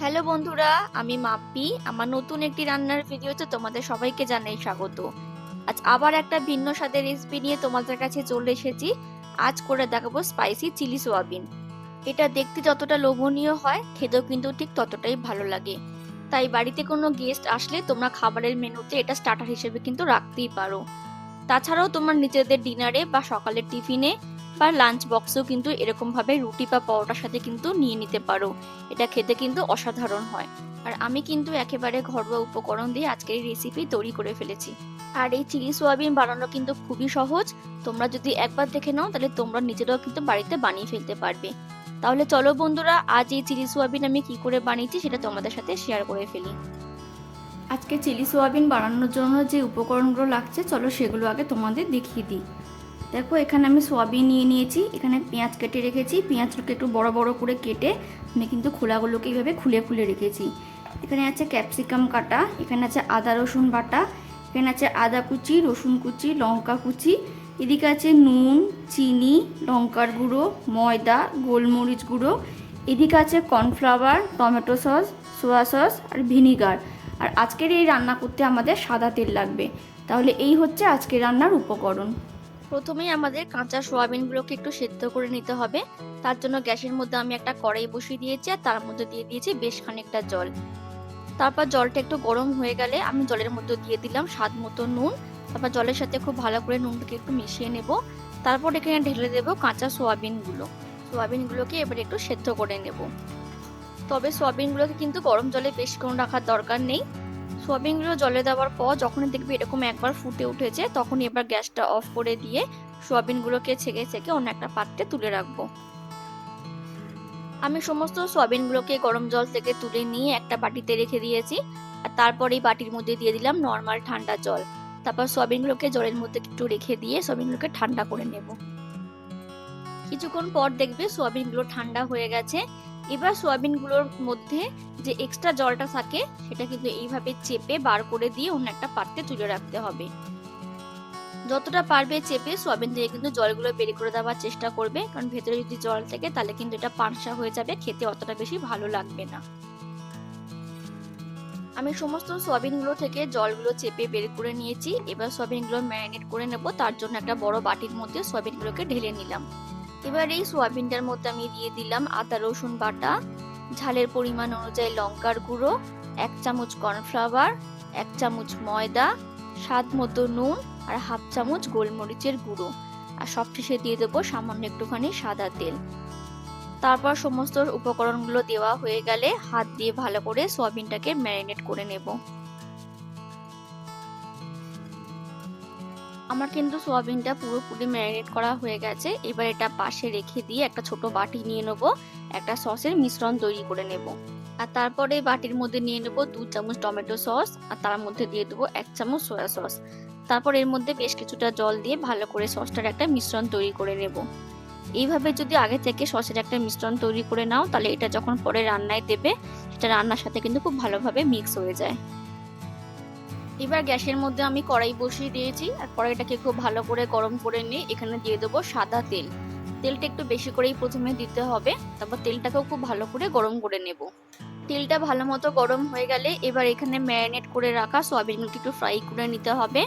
Hello বন্ধুরা, আমি মাপ্পি। আমার নতুন একটি রান্নার ভিডিওতে তোমাদের সবাইকে জানাই স্বাগত। আজ আবার একটা ভিন্ন স্বাদের রেসিপি নিয়ে তোমাদের কাছে চলে এসেছি। আজ করে দেখাবো স্পাইসি চিলি সোয়াবিন এটা দেখতে যতটা লোভনীয় হয়, খেতেও কিন্তু ঠিক ততটাই ভালো লাগে। তাই বাড়িতে কোনো গেস্ট আসলে তোমরা খাবারের মেনুতে এটা স্টার্টার হিসেবে কিন্তু রাখতেই পারো। তাছাড়াও তোমার নিজেদের ডিনারে বা সকালের টিফিনে বা লাঞ্চ বক্সেও কিন্তু এরকমভাবে রুটি বা পরোটার সাথে কিন্তু নিয়ে নিতে পারো। এটা খেতে কিন্তু অসাধারণ হয়। আর আমি কিন্তু একেবারে ঘরোয়া উপকরণ দিয়ে আজকের এই রেসিপি তৈরি করে ফেলেছি। আর এই চিলি সোয়াবিন বানানো কিন্তু খুবই সহজ। তোমরা যদি একবার দেখে নাও, তাহলে তোমরা নিজেরাও কিন্তু বাড়িতে বানিয়ে ফেলতে পারবে। তাহলে চলো বন্ধুরা, আজ এই চিলি সোয়াবিন আমি কি করে বানিয়েছি সেটা তোমাদের সাথে শেয়ার করে ফেলি। আজকে চিলি সোয়াবিন বানানোর জন্য যে উপকরণগুলো লাগছে, চলো সেগুলো আগে তোমাদের দেখিয়ে দিই। দেখো, এখানে আমি সোয়াবিন নিয়ে নিয়েছি। এখানে পেঁয়াজ কেটে রেখেছি। পেঁয়াজগুলোকে একটু বড় বড় করে কেটে আমি কিন্তু খোলাগুলোকে এইভাবে খুলে খুলে রেখেছি। এখানে আছে ক্যাপসিকাম কাটা, এখানে আছে আদা রসুন বাটা, এখানে আছে আদা কুচি, রসুন কুচি, লঙ্কা কুচি, এদিকে আছে নুন, চিনি, লঙ্কার গুঁড়ো, ময়দা, গোলমরিচ গুঁড়ো, এদিকে আছে cornflour, tomato sauce, soya sauce আর ভিনিগার। আর আজকের এই রান্না করতে আমাদের সাদা তেল লাগবে। তাহলে এই হচ্ছে আজকের রান্নার উপকরণ। প্রথমেই আমাদের কাঁচা সোয়াবিনগুলোকে একটু সেদ্ধ করে নিতে হবে। তার জন্য গ্যাসের মধ্যে আমি একটা কড়াই বসিয়ে দিয়েছি আর তার মধ্যে দিয়ে দিয়েছি বেশ খানিকটা জল। তারপর জলটা একটু গরম হয়ে গেলে আমি জলের মধ্যে দিয়ে দিলাম স্বাদ মতো নুন। তারপর জলের সাথে খুব ভালো করে নুনটাকে একটু মিশিয়ে নেব। তারপর এখানে ঢেলে দেবো কাঁচা সোয়াবিনগুলো। সোয়াবিনগুলোকে এবার একটু সেদ্ধ করে নেব। তবে সোয়াবিনগুলোকে কিন্তু গরম জলে বেশিক্ষণ রাখার দরকার নেই। সোয়াবিনগুলো জলে দেওয়ার পর যখনই দেখবি এরকম একবার ফুটে উঠেছে তখন এবার গ্যাসটা অফ করে দিয়ে সোয়াবিনগুলোকে ছেঁকে ছেঁকে অন্য একটা পাত্রে তুলে রাখব। আমি সমস্ত সোয়াবিনগুলোকে গরম জল থেকে তুলে নিয়ে একটা বাটিতে রেখে দিয়েছি, আর তারপর এই বাটির মধ্যে দিয়ে দিলাম নর্মাল ঠান্ডা জল। তারপর সোয়াবিনগুলোকে জলের মধ্যে একটু রেখে দিয়ে সোয়াবিনগুলোকে ঠান্ডা করে নেব। কিছুক্ষণ পর দেখবে সোয়াবিনগুলো ঠান্ডা হয়ে গেছে এবার সোয়াবিনগুলোর মধ্যে যে এক্সট্রা জলটা থাকে, সেটা কিন্তু এইভাবে চেপে বার করে দিয়ে অন্য একটা পাত্রে তুলে রাখতে হবে। যতটা পারবে চেপে সোয়াবিন দিয়ে কিন্তু জলগুলো বের করে দেওয়ার চেষ্টা করবে, কারণ ভেতরে যদি জল থাকে তাহলে কিন্তু এটা পানসা হয়ে যাবে, খেতে অতটা বেশি ভালো লাগবে না। আমি সমস্ত সোয়াবিনগুলো থেকে জলগুলো চেপে বের করে নিয়েছি, এবার সোয়াবিনগুলো ম্যারিনেট করে নেব, তার জন্য একটা বড় বাটির মধ্যে সোয়াবিনগুলোকে ঢেলে নিলাম। এবার এই সোয়াবিনটার মধ্যে আমি দিয়ে দিলাম আদা, রসুন বাটা। ঝালের পরিমাণ অনুযায়ী লঙ্কার গুঁড়ো, এক চামচ কর্নফ্লাওয়ার, এক চামচ ময়দা, স্বাদ মতো নুন আর হাফ চামচ গোলমরিচের গুঁড়ো। আর সব শেষে দিয়ে দেবো সামান্য একটুখানি সাদা তেল। তারপর সমস্ত উপকরণগুলো দেওয়া হয়ে গেলে হাত দিয়ে ভালো করে সোয়াবিনটাকে ম্যারিনেট করে নেব। আমার কিন্তু সোয়াবিনটা পুরোপুরি ম্যারিনেট করা হয়ে গেছে। এবার এটা পাশে রেখে দিয়ে একটা ছোট বাটি নিয়ে নেব, একটা সসের মিশ্রণ তৈরি করে নেব। আর তারপরে বাটির মধ্যে নিয়ে নেব দু চামচ টমেটো সস, আর তার মধ্যে দিয়ে দেবো এক চামচ সয়া সস। তারপর এর মধ্যে বেশ কিছুটা জল দিয়ে ভালো করে সসটার একটা মিশ্রণ তৈরি করে নেব। এইভাবে যদি আগে থেকে সসের একটা মিশ্রণ তৈরি করে নাও, তাহলে এটা যখন পরে রান্নায় দেবে, সেটা রান্নার সাথে কিন্তু খুব ভালোভাবে মিক্স হয়ে যায়। এবার গ্যাসের মধ্যে আমি কড়াই বসিয়ে দিয়েছি। আর কড়াইটাকে খুব ভালো করে গরম করে নিয়ে এখানে দিয়ে দেবো সাদা তেল। তেলটা একটু বেশি করেই প্রথমে দিতে হবে। তারপর তেলটাকেও খুব ভালো করে গরম করে নেব। তেলটা ভালো মতো গরম হয়ে গেলে এবার এখানে ম্যারিনেট করে রাখা সয়াবিনগুলোকে একটু ফ্রাই করে নিতে হবে।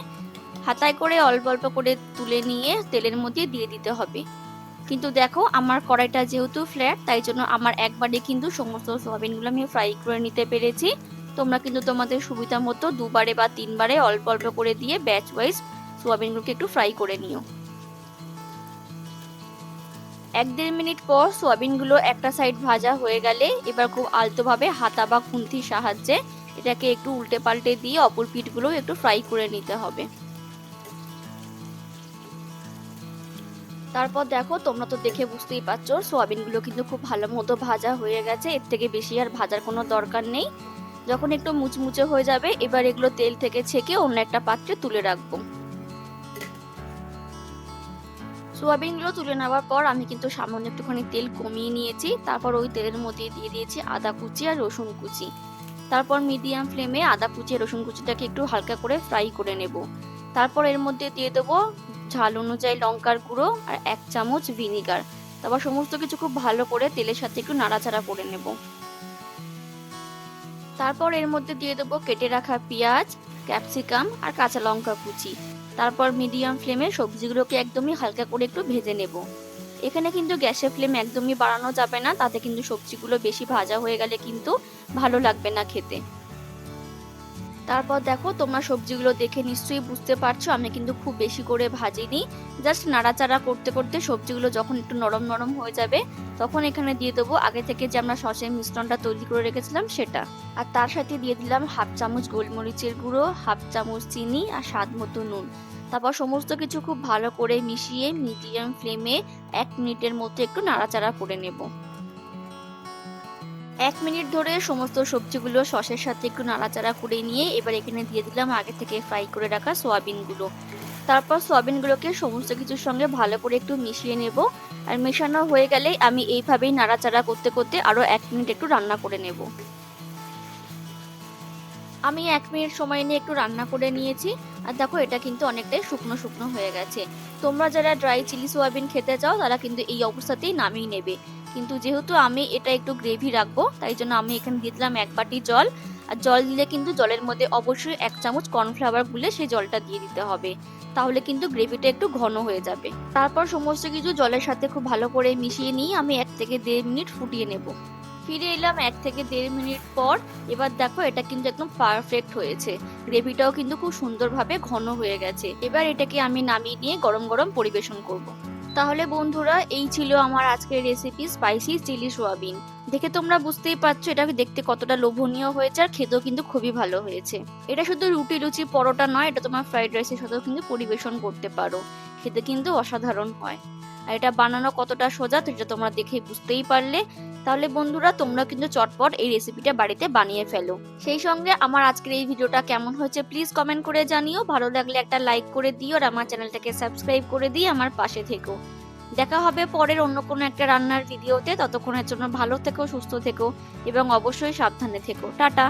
হাতায় করে অল্প অল্প করে তুলে নিয়ে তেলের মধ্যে দিয়ে দিতে হবে। কিন্তু দেখো, আমার কড়াইটা যেহেতু ফ্ল্যাট তাই জন্য আমার একবারে কিন্তু সমস্ত সোয়াবিনগুলো আমি ফ্রাই করে নিতে পেরেছি। তোমরা কিন্তু তোমাদের সুবিধা মতো দুবারে বা তিনবারে অল্প অল্প করে দিয়ে ব্যাচ ওয়াইজ সোয়াবিনগুলোকে একটু ফ্রাই করে নিও। এক দেড় মিনিট পর সোয়াবিনগুলো একটা সাইড ভাজা হয়ে গেলে এবার খুব আলতোভাবে হাতা বা খুন্তির সাহায্যে এটাকে একটু উল্টে পাল্টে দিয়ে অপর পিঠগুলো একটু ফ্রাই করে নিতে হবে। তারপর দেখো, তোমরা তো দেখে বুঝতেই পারছ সোয়াবিনগুলো কিন্তু খুব ভালো মতো ভাজা হয়ে গেছে, এর থেকে বেশি আর ভাজার কোনো দরকার নেই। যখন একটু মুচমুচে হয়ে যাবে, এবার এগুলো তেল থেকে ছেঁকে অন্য একটা পাত্রে তুলে রাখব। সোয়াবিনগুলো তুলে নেওয়ার পর আমি কিন্তু সামান্য একটুখানি তেল কমিয়ে নিয়েছি। তারপর ওই তেলের মধ্যে দিয়ে দিয়েছি আদা কুচি আর রসুন কুচি। তারপর মিডিয়াম ফ্লেমে আদা কুচি আর রসুন কুচিটাকে একটু হালকা করে ফ্রাই করে নেব। তারপর এর মধ্যে দিয়ে দেবো ঝাল অনুযায়ী লঙ্কার গুঁড়ো আর এক চামচ ভিনিগার। তারপর সমস্ত কিছু খুব ভালো করে তেলের সাথে একটু নাড়াচাড়া করে নেব। তারপর এর মধ্যে দিয়ে দেবো কেটে রাখা পেঁয়াজ, ক্যাপসিকাম আর কাঁচা লঙ্কা কুচি। তারপর মিডিয়াম ফ্লেমে সবজিগুলোকে একদমই হালকা করে একটু ভেজে নেব। এখানে কিন্তু গ্যাসের ফ্লেম একদমই বাড়ানো যাবে না, তাতে কিন্তু সবজিগুলো বেশি ভাজা হয়ে গেলে কিন্তু ভালো লাগবে না খেতে। তারপর দেখো, তোমরা সবজিগুলো দেখে নিশ্চয়ই বুঝতে পারছ, আমি কিন্তু খুব বেশি করে ভাজিনি। জাস্ট নাড়াচাড়া করতে করতে সবজিগুলো যখন একটু নরম নরম হয়ে যাবে, তখন এখানে দিয়ে দেবো আগে থেকে যে আমরা সসের মিশ্রণটা তৈরি করে রেখেছিলাম সেটা। আর তার সাথে দিয়ে দিলাম হাফ চামচ গোলমরিচের গুঁড়ো, হাফ চামচ চিনি আর স্বাদ মতো নুন। তারপর সমস্ত কিছু খুব ভালো করে মিশিয়ে মিডিয়াম ফ্লেমে এক মিনিটের মধ্যে একটু নাড়াচাড়া করে নেব। এক মিনিট ধরে সমস্ত সবজিগুলো সসের সাথে একটু নাড়াচাড়া করে নিয়ে এবার এখানে দিয়ে দিলাম আগে থেকে ফ্রাই করে রাখা সোয়াবিনগুলো। তারপর সোয়াবিনগুলোকে সমস্ত কিছুর সঙ্গে ভালো করে একটু মিশিয়ে নেব। আর মেশানো হয়ে গেলেই আমি এইভাবেই নাড়াচাড়া করতে করতে আরও এক মিনিট একটু রান্না করে নেব। আমি এক মিনিট সময় নিয়ে একটু রান্না করে নিয়েছি। আর দেখো এটা কিন্তু অনেকটাই শুকনো শুকনো হয়ে গেছে। তোমরা যারা ড্রাই চিলি সোয়াবিন খেতে চাও তারা কিন্তু এই অবস্থাতেই নামিয়ে নেবে। কিন্তু যেহেতু আমি এটা একটু গ্রেভি রাখব, তাই জন্য আমি এখানে দিয়ে দিলাম এক বাটি জল। আর জল দিলে কিন্তু জলের মধ্যে অবশ্যই এক চামচ কর্নফ্লাওয়ার গুলে সেই জলটা দিয়ে দিতে হবে। তাহলে কিন্তু গ্রেভিটা একটু ঘন হয়ে যাবে। তারপর সমস্ত কিছু জলের সাথে খুব ভালো করে মিশিয়ে নিয়ে আমি এক থেকে দেড় মিনিট ফুটিয়ে নেব। ফিরে এলাম এক থেকে দেড় মিনিট পর। এবার দেখো এটা কিন্তু একদম পারফেক্ট হয়েছে। গ্রেভিটাও কিন্তু খুব সুন্দরভাবে ঘন হয়ে গেছে। এবার এটাকে আমি নামিয়ে নিয়ে গরম গরম পরিবেশন করব। তাহলে বন্ধুরা, এই ছিল আমার আজকের রেসিপি স্পাইসি চিলি সোয়াবিন দেখে তোমরা বুঝতেই পারছ, এটা দেখতে কতটা লোভনীয় হয়েছে আর খেতেও কিন্তু খুবই ভালো হয়েছে। এটা শুধু রুটি লুচি পরোটা নয়, এটা তোমার ফ্রাইড রাইসের সাথেও কিন্তু পরিবেশন করতে পারো। খেতে কিন্তু অসাধারণ হয়। আর এটা বানানো কতটা সোজা এটা তোমরা দেখে বুঝতেই পারলে। তাহলে বন্ধুরা, তোমরা কিন্তু চটপট এই রেসিপিটা বাড়িতে বানিয়ে ফেলো। সেই সঙ্গে আমার আজকের এই ভিডিওটা কেমন হয়েছে প্লিজ কমেন্ট করে জানিও। ভালো লাগলে একটা লাইক করে দিও আর আমার চ্যানেলটাকে সাবস্ক্রাইব করে দিয়ে আমার পাশে থেকো। দেখা হবে পরের অন্য কোনো একটা রান্নার ভিডিওতে ততক্ষণের জন্য ভালো থেকো, সুস্থ থেকো এবং অবশ্যই সাবধানে থেকো। টাটা!